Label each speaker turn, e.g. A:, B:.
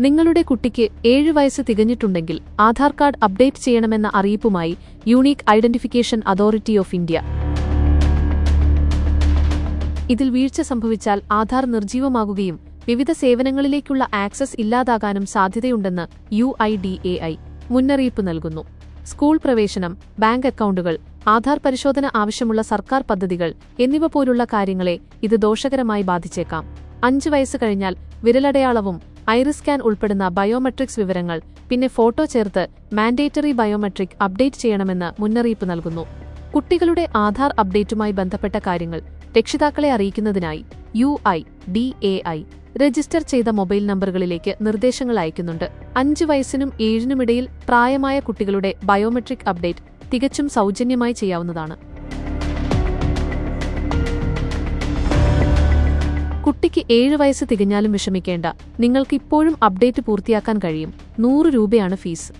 A: നിങ്ങളുടെ കുട്ടിക്ക് ഏഴ് വയസ്സ് തികഞ്ഞിട്ടുണ്ടെങ്കിൽ ആധാർ കാർഡ് അപ്ഡേറ്റ് ചെയ്യണമെന്ന അറിയിപ്പുമായി unique identification authority of India. ഇതിൽ വീഴ്ച സംഭവിച്ചാൽ ആധാർ നിർജീവമാകുകയും വിവിധ സേവനങ്ങളിലേക്കുള്ള ആക്സസ് ഇല്ലാതാകാനും സാധ്യതയുണ്ടെന്ന് U I D A I മുന്നറിയിപ്പ് നൽകുന്നു. സ്കൂൾ പ്രവേശനം ബാങ്ക് അക്കൗണ്ടുകൾ ആധാർ പരിശോധന ആവശ്യമുള്ള സർക്കാർ പദ്ധതികൾ എന്നിവ പോലുള്ള കാര്യങ്ങളെ ഇത് ദോഷകരമായി ബാധിച്ചേക്കാം. അഞ്ച് വയസ്സ് കഴിഞ്ഞാൽ വിരലടയാളവും ഐറിസ് സ്കാൻ ഉൾപ്പെടുന്ന ബയോമെട്രിക്സ് വിവരങ്ങൾ പിന്നെ ഫോട്ടോ ചേർത്ത് മാൻഡേറ്ററി ബയോമെട്രിക് അപ്ഡേറ്റ് ചെയ്യണമെന്ന് മുന്നറിയിപ്പ് നൽകുന്നു. കുട്ടികളുടെ ആധാർ അപ്ഡേറ്റുമായി ബന്ധപ്പെട്ട കാര്യങ്ങൾ രക്ഷിതാക്കളെ അറിയിക്കുന്നതിനായി U I D A I register ചെയ്ത മൊബൈൽ നമ്പറുകളിലേക്ക് നിർദ്ദേശങ്ങൾ അയക്കുന്നുണ്ട്. അഞ്ച് വയസ്സിനും ഏഴിനുമിടയിൽ പ്രായമായ കുട്ടികളുടെ ബയോമെട്രിക് അപ്ഡേറ്റ് തികച്ചും സൗജന്യമായി ചെയ്യാവുന്നതാണ്. കുട്ടിക്ക് ഏഴ് വയസ്സ് തികഞ്ഞാലും വിഷമിക്കേണ്ട. നിങ്ങൾക്ക് ഇപ്പോഴും അപ്ഡേറ്റ് പൂർത്തിയാക്കാൻ കഴിയും. നൂറ് രൂപയാണ് ഫീസ്.